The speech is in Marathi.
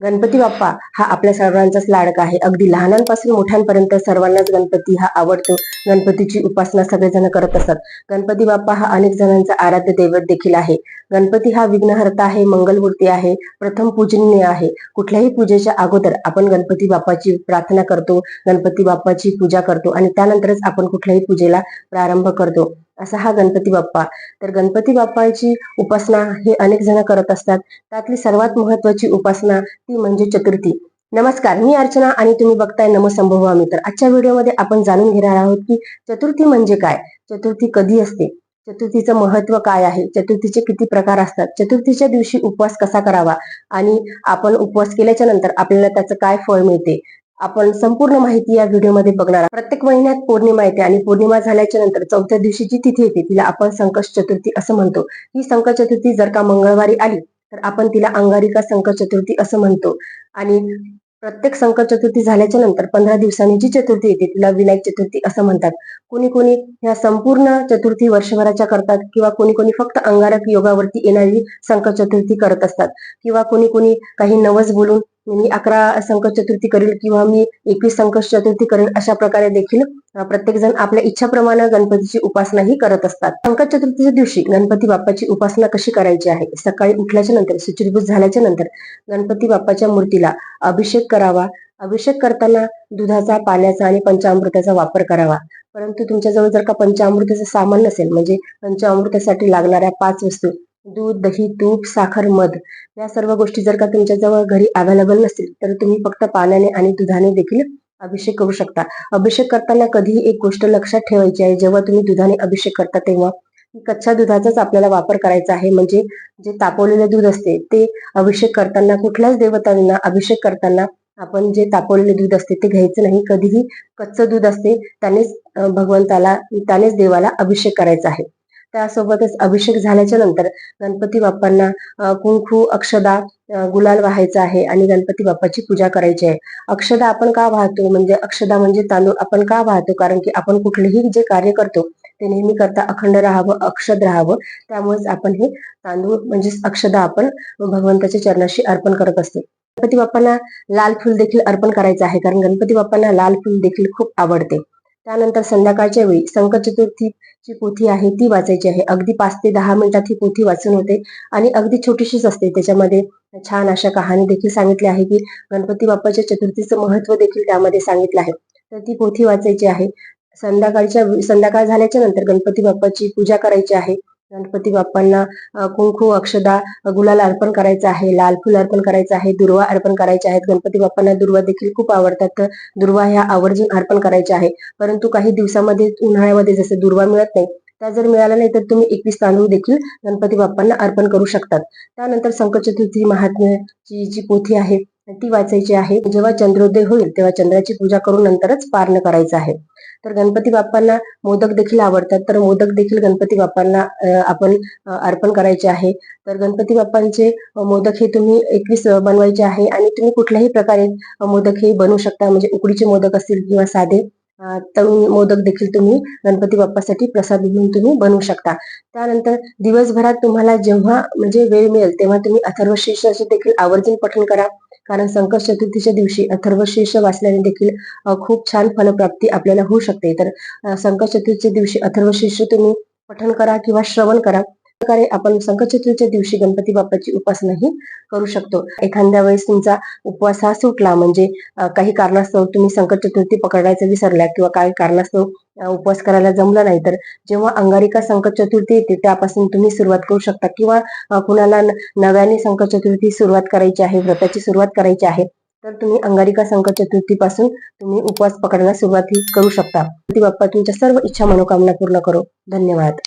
गणपती बाप्पा हा आपल्या सर्वांचाच लाडका आहे. अगदी लहानांपासून मोठ्यांपर्यंत सर्वांनाच गणपती हा आवडतो. गणपतीची उपासना सगळेजण करत असतात गणपती बाप्पा हा अनेक जणांचा आराध्य दैवत देखील आहे. गणपती हा विघ्नहर्ता आहे मंगलमूर्ती आहे प्रथम पूजनीय आहे. कुठल्याही पूजेच्या अगोदर आपण गणपती बाप्पाची प्रार्थना करतो गणपती बाप्पाची पूजा करतो आणि त्यानंतरच आपण कुठल्याही पूजेला प्रारंभ करतो. असा हा गणपती बाप्पा. तर गणपती बाप्पाची उपासना हे अनेक जण करत असतात. त्यातली सर्वात महत्वाची उपासना ती म्हणजे चतुर्थी. नमस्कार मी अर्चना आणि तुम्ही बघताय नमसंभवामी मित्र आजच्या व्हिडिओमध्ये आपण जाणून घेणार आहोत की चतुर्थी म्हणजे काय? चतुर्थी कधी असते? चतुर्थीचं महत्त्व काय आहे? चतुर्थीचे किती प्रकार असतात? चतुर्थीच्या दिवशी उपवास कसा करावा? आणि आपण उपवास केल्याच्यानंतर आपल्याला त्याचं काय फळ मिळते? आपण संपूर्ण माहिती या व्हिडिओमध्ये बघणार प्रत्येक महिन्यात पौर्णिमा येते आणि पौर्णिमा झाल्याच्यानंतर चौथ्या दिवशी जी तिथी येते तिला आपण संकट चतुर्थी असं म्हणतो. ही संकट चतुर्थी जर का मंगळवारी आली तर आपण तिला अंगारिका संकट चतुर्थी असं म्हणतो. आणि प्रत्येक संकट चतुर्थी झाल्याच्यानंतर पंधरा दिवसांनी जी चतुर्थी येते तिला विनायक चतुर्थी असं म्हणतात. कोणी कोणी ह्या संपूर्ण चतुर्थी वर्षभराच्या करतात किंवा कोणी कोणी फक्त अंगारक योगावरती येणारी संकट चतुर्थी करत असतात. किंवा कोणी कोणी काही नवस बोलून मी अकरा संकट चतुर्थी करेल किंवा मी एकवीस संकट चतुर्थी करेल अशा प्रकारे देखील प्रत्येक जण आपल्या इच्छाप्रमाणे गणपतीची उपासना ही करत असतात. संकट चतुर्थीच्या दिवशी गणपती बाप्पाची उपासना कशी करायची आहे? सकाळी उठल्याच्या नंतर सुचिरभूत झाल्याच्यानंतर गणपती बाप्पाच्या मूर्तीला अभिषेक करावा. अभिषेक करताना दुधाचा पाण्याचा आणि पंचामृताचा वापर करावा. परंतु तुमच्याजवळ जर का पंचामृताचं सामान नसेल म्हणजे पंचामृतासाठी लागणाऱ्या पाच वस्तू दूध दही तूप साखर मध या सर्व गोष्टी जर का तुमच्याजवळ घरी अवेलेबल नसतील तर तुम्ही फक्त पाण्याने आणि दुधाने देखील अभिषेक करू शकता. अभिषेक करताना कधीही एक गोष्ट लक्षात ठेवायची आहे. जेव्हा तुम्ही दुधाने अभिषेक करता तेव्हा कच्च्या दुधाचाच आपल्याला वापर करायचा आहे. म्हणजे जे तापवलेले दूध असते ते अभिषेक करताना कुठल्याच देवतांना अभिषेक करताना आपण जे तापवलेले दूध असते ते घ्यायचं नाही. कधीही कच्चं दूध असते त्यानेच भगवंताला त्यानेच देवाला अभिषेक करायचा आहे. त्यासोबतच अभिषेक झाल्याच्यानंतर गणपती बाप्पांना कुंकू अक्षदा गुलाल व्हायचा आहे आणि गणपती बाप्पाची पूजा करायची आहे. अक्षदा आपण का वाहतो? म्हणजे अक्षदा म्हणजे तांदूळ आपण का वाहतो? कारण की आपण कुठलेही जे कार्य करतो ते नेहमी करता अखंड राहावं अक्षद राहावं. त्यामुळेच आपण हे तांदूळ म्हणजे अक्षदा आपण भगवंताच्या चरणाशी अर्पण करत असतो. गणपती बाप्पांना लाल फुल देखील अर्पण करायचं आहे कारण गणपती बाप्पांना लाल फुल देखील खूप आवडते. त्यानंतर संध्याकाळच्या वेळी शंकर चतुर्थी जी पोथी आहे ती वाचायची आहे. अगदी पाच ते दहा मिनिटात ही पोथी वाचून होते आणि अगदी छोटीशीच असते. त्याच्यामध्ये छान अशा कहाणी देखील सांगितली आहे की गणपती बाप्पाच्या चतुर्थीचं महत्त्व देखील त्यामध्ये सांगितलं आहे. तर ती पोथी वाचायची आहे. संध्याकाळच्या संध्याकाळ झाल्याच्यानंतर गणपती बाप्पाची पूजा करायची आहे. गणपती बाप्पांना कुंकू अक्षदा गुलाल अर्पण करायचं आहे लाल फुल अर्पण करायचं आहे दुर्वा अर्पण करायचे आहेत. गणपती बाप्पांना दुर्वा देखील खूप आवडतात. तर दुर्वा ह्या आवर्जून अर्पण करायच्या आहे. परंतु काही दिवसामध्ये उन्हाळ्यामध्ये जसं दुर्वा मिळत नाही त्या जर मिळाला नाही तर तुम्ही एकवीस तांदूळ देखील गणपती बाप्पांना अर्पण करू शकतात. त्यानंतर संकट चतुर्थी महात्म्याची जी पोथी आहे ती वाचायची आहे. जेव्हा चंद्रोदय होईल तेव्हा चंद्राची पूजा करून नंतरच पारण करायचं आहे. तर गणपती बाप्पांना मोदक देखील आवडतात. तर मोदक देखील गणपती बाप्पांना आपण अर्पण करायचे आहे. तर गणपती बाप्पांचे मोदक हे तुम्ही एकवीस बनवायचे आहे आणि तुम्ही कुठल्याही प्रकारे मोदक हे बनवू शकता. म्हणजे उकडीचे मोदक असतील किंवा साधे तळून मोदक देखील तुम्ही गणपती बाप्पासाठी प्रसाद म्हणून तुम्ही बनवू शकता. त्यानंतर दिवसभरात तुम्हाला जेव्हा म्हणजे वेळ मिळेल तेव्हा तुम्ही अथर्व देखील आवर्जून पठण करा. कारण संकट चतुर्थीच्या दिवशी अथर्व शीर्ष वाचल्याने देखील खूप छान फलप्राप्ती आपल्याला होऊ शकते. तर संकट चतुर्थीच्या दिवशी अथर्व शीर्ष तुम्ही पठण करा किंवा श्रवण करा. प्रकारे आपण संकटचतुर्थीच्या दिवशी गणपती बाप्पाची उपासनाही करू शकतो. एखाद्या वेळेस तुमचा उपवास हा सुटला म्हणजे काही कारणास्तव तुम्ही संकट चतुर्थी पकडायचं विसरल्या किंवा काही कारणास्तव उपवास करायला जमला नाही तर जेव्हा अंगारिका संकट चतुर्थी येते त्यापासून तुम्ही सुरुवात करू शकता. किंवा कुणाला नव्याने संकट चतुर्थी सुरुवात करायची आहे व्रताची सुरुवात करायची आहे तर तुम्ही अंगारिका संकट चतुर्थी पासून तुम्ही उपवास पकडायला सुरुवात करू शकता. बाप्पा तुमच्या सर्व इच्छा मनोकामना पूर्ण करो. धन्यवाद.